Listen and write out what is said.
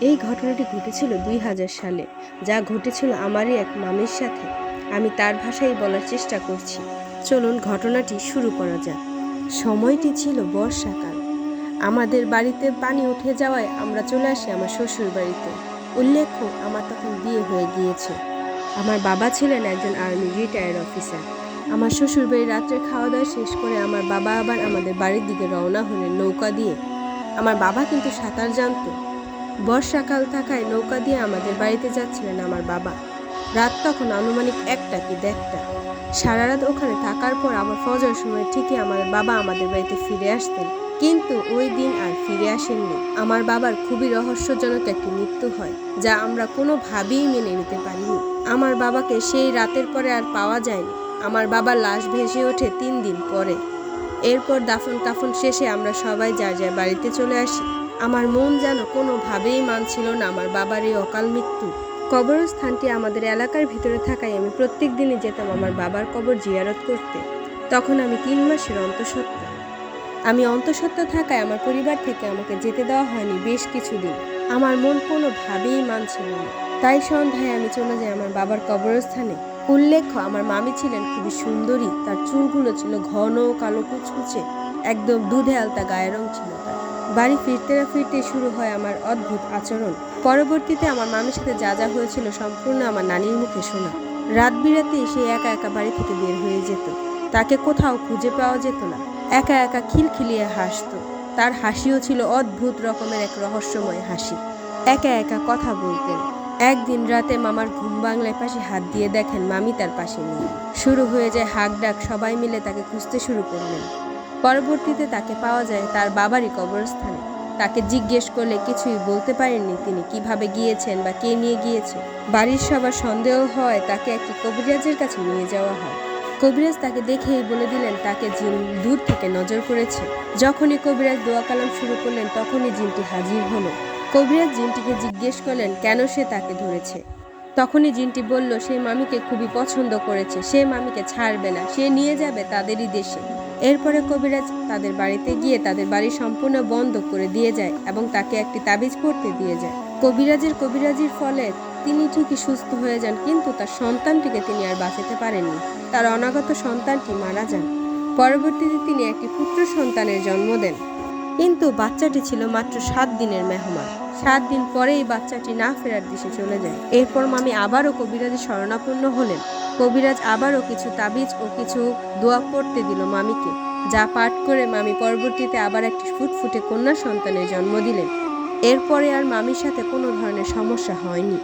এই ঘটনাটি ঘটেছিল দুই হাজার সালে, যা ঘটেছিল আমারই এক মামির সাথে। আমি তার ভাষায় বলার চেষ্টা করছি। চলুন ঘটনাটি শুরু করা যাক। সময়টি ছিল বর্ষাকাল। আমাদের বাড়িতে পানি উঠে যাওয়ায় আমরা চলে আসি আমার শ্বশুর বাড়িতে উল্লেখ্য, আমার তখন বিয়ে হয়ে গিয়েছে। আমার বাবা ছিলেন একজন আর্মি রিটায়ার্ড অফিসার। আমার শ্বশুর বাড়ি রাত্রে খাওয়া দাওয়া শেষ করে আমার বাবা আবার আমাদের বাড়ির দিকে রওনা হলেন নৌকা দিয়ে। আমার বাবা কিন্তু সাঁতার জানতো। বর্ষাকাল থাকায় নৌকা দিয়ে আমাদের বাড়িতে যাচ্ছিলেন আমার বাবা। রাত তখন আনুমানিক একটা কি দেড়টা। সারা রাত ওখানে থাকার পর আমার ফজর সময় ঠিকই আমার বাবা আমাদের বাড়িতে ফিরে আসতেন। কিন্তু ওই দিন আর ফিরে আসেননি। আমার বাবার খুবই রহস্যজনক একটি মৃত্যু হয়, যা আমরা কোনোভাবেই মেনে নিতে পারিনি। আমার বাবাকে সেই রাতের পরে আর পাওয়া যায়নি। আমার বাবার লাশ ভেসে ওঠে তিন দিন পরে। এরপর দাফন কাফন শেষে আমরা সবাই যার যার বাড়িতে চলে আসি। আমার মন যেন কোনোভাবেই মানছিল না আমার বাবার এই অকাল মৃত্যু। কবরস্থানটি আমাদের এলাকার ভিতরে থাকায় আমি প্রত্যেক দিনই যেতাম আমার বাবার কবর জিয়ারত করতে। তখন আমি তিন মাসের অন্তঃসত্ত্বা। আমি অন্তঃসত্ত্বা থাকায় আমার পরিবার থেকে আমাকে যেতে দেওয়া হয়নি বেশ কিছুদিন। আমার মন কোনোভাবেই মানছিল না। তাই সন্ধ্যায় আমি চলে যাই আমার বাবার কবরস্থানে। উল্লেখ্য আমার মামি ছিলেন খুবই সুন্দরী, তার চুলগুলো ছিল ঘন কালো কুচকুচে, একদম দুধে আলতা গায়ের রং ছিল তার। বাড়ি ফিরতে না ফিরতে শুরু হয় আমার অদ্ভুত আচরণ। পরবর্তীতে আমার মামির সাথে যা যা হয়েছিল সম্পূর্ণ আমার নানির মুখে শোনা। রাত বিরাতে সে একা একা বাড়ি থেকে বের হয়ে যেত। তাকে কোথাও খুঁজে পাওয়া যেত না। একা একা খিলখিলিয়ে হাসতো। তার হাসিও ছিল অদ্ভুত রকমের এক রহস্যময় হাসি। একা একা কথা বলতেন। একদিন রাতে মামার ঘুম বাংলায় পাশে হাত দিয়ে দেখেন মামি তার পাশে নেই। শুরু হয়ে যায় হাক ডাক, সবাই মিলে তাকে খুঁজতে শুরু করলেন। পরবর্তীতে তাকে পাওয়া যায় তার বাবারই কবরস্থানে। তাকে জিজ্ঞেস করলে কিছুই বলতে পারেননি তিনি, কীভাবে গিয়েছেন বা কে নিয়ে গিয়েছে। বাড়ির সবার সন্দেহ হয় তাকে একটি কবিরাজের কাছে নিয়ে যাওয়া হয়। কবিরাজ তাকে দেখেই বলে দিলেন, তাকে জিন দূর থেকে নজর করেছে। যখনই কবিরাজ দোয়া কালাম শুরু করলেন, তখনই জিনটি হাজির হলো। কবিরাজ জিনটিকে জিজ্ঞেস করলেন, কেন সে তাকে ধরেছে? তখনই জিনটি বলল, সে মামিকে খুবই পছন্দ করেছে, সে মামিকে ছাড়বে না, সে নিয়ে যাবে তাদেরই দেশে। এরপরে কবিরাজ তাদের বাড়িতে গিয়ে তাদের বাড়ি সম্পূর্ণ বন্ধ করে দিয়ে যায় এবং তাকে একটি তাবিজ পড়তে দিয়ে যায়। কবিরাজের কবিরাজির ফলে তিনি ঠিকই সুস্থ হয়ে যান, কিন্তু তার সন্তানটিকে তিনি আর বাঁচাতে পারেননি। তার অনাগত সন্তানটি মারা যান। পরবর্তীতে তিনি একটি পুত্র সন্তানের জন্ম দেন। কিন্তু বাচ্চাটি ছিল মাত্র সাত দিনের মেহমান। সাত দিন পরেই বাচ্চাটি না ফেরার দিশে চলে যায়। এরপর মামি আবারও কবিরাজের শরণাপন্ন হলেন। কবিরাজ আবারও কিছু তাবিজ ও কিছু দোয়া পড়তে দিল মামিকে, যা পাঠ করে মামি পরবর্তীতে আবার একটি ফুটফুটে কন্যা সন্তানের জন্ম দিলেন। এরপরে আর মামির সাথে কোনো ধরনের সমস্যা হয়নি।